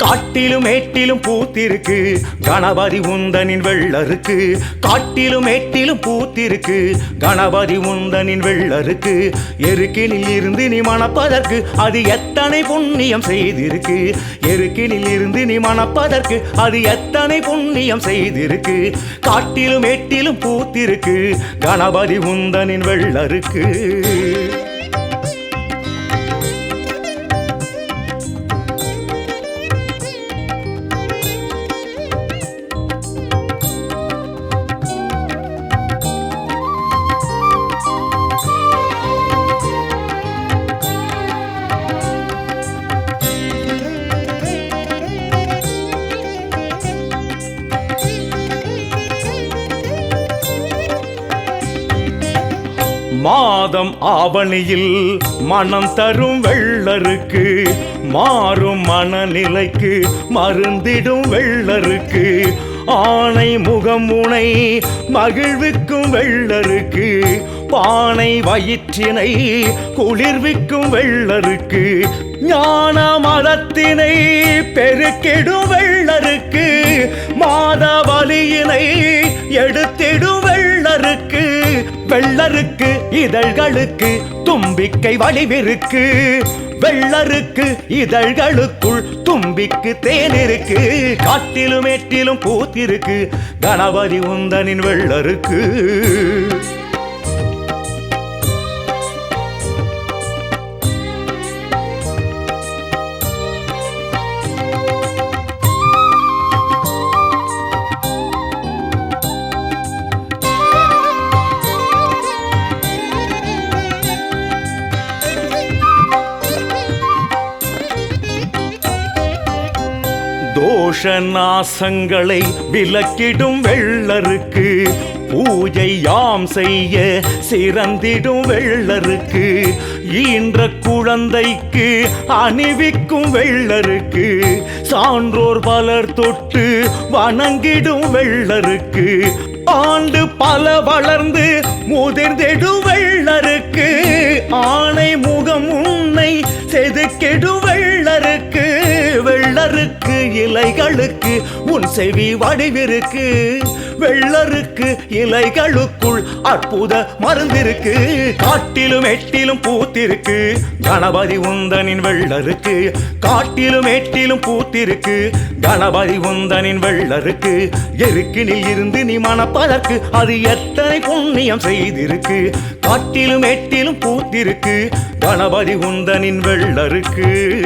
காட்டிலும் மேட்டிலும் பூத்திருக்கு. கணபதி உந்தனின் வெள்ளருக்கு. காட்டிலும் ஏட்டிலும் பூத்திருக்கு. கணபதி உந்தனின் வெள்ளருக்கு. எருக்கினில் இருந்து நீ மணப்பதற்கு அது எத்தனை புண்ணியம் செய்திருக்கு. எருக்கினில் இருந்து நீ மணப்பதற்கு அது எத்தனை புண்ணியம் செய்திருக்கு. காட்டிலும் ஏட்டிலும் பூத்திருக்கு. கணபதி உந்தனின் வெள்ளருக்கு. மாதம் ஆவணியில் மனம் தரும் வெள்ளருக்கு மாறும் மனநிலைக்கு மருந்திடும் வெள்ளருக்கு. ஆணை முகம் உனை மகிழ்விக்கும் வெள்ளருக்கு பானை வயிற்றினை குளிர்விக்கும் வெள்ளருக்கு. ஞான மதத்தினை பெருக்கிடும் வெள்ளருக்கு மாத வலியினை எடுத்திடும் வெள்ளருக்கு. வெள்ளருக்கு இதழ்களுக்கு தும்பிக்கை வடிவிருக்கு வெள்ளருக்கு இதழ்களுக்குள் தும்பிக்கு தேனிருக்கு. காட்டிலும் ஏற்றிலும் பூத்திருக்கு. கணபதி உந்தனின் வெள்ளருக்கு. தோஷ நாசங்களை விலக்கிடும் வெள்ளருக்கு பூஜை யாம் செய்ய சிறந்திடும் வெள்ளருக்கு ஈன்ற குழந்தைக்கு அணிவிக்கும் வெள்ளருக்கு சான்றோர் பலர் தொட்டு வணங்கிடும் வெள்ளருக்கு ஆண்டு பல வளர்ந்து முதிர்ந்திடும் வெள்ளருக்கு ஆணை முகம் உன்னை செதுக்கிடும் வெள்ள வெள்ளருக்கு இலைகளுக்கு உன் செவி வடிவிருக்கு. வெள்ளருக்கு இலைகளுக்குள் அற்புத மருந்திருக்கு. காட்டிலும் எட்டிலும் பூத்திருக்கு. கணபதி உந்தனின் வெள்ளருக்கு. காட்டிலும் எட்டிலும் பூத்திருக்கு. கணபதி உந்தனின் வெள்ளருக்கு. எருக்கினில் இருந்து நீ மணப்பதற்கு அது எத்தனை புண்ணியம் செய்திருக்கு. காட்டிலும் எட்டிலும் பூத்திருக்கு. கணபதி உந்தனின் வெள்ளருக்கு.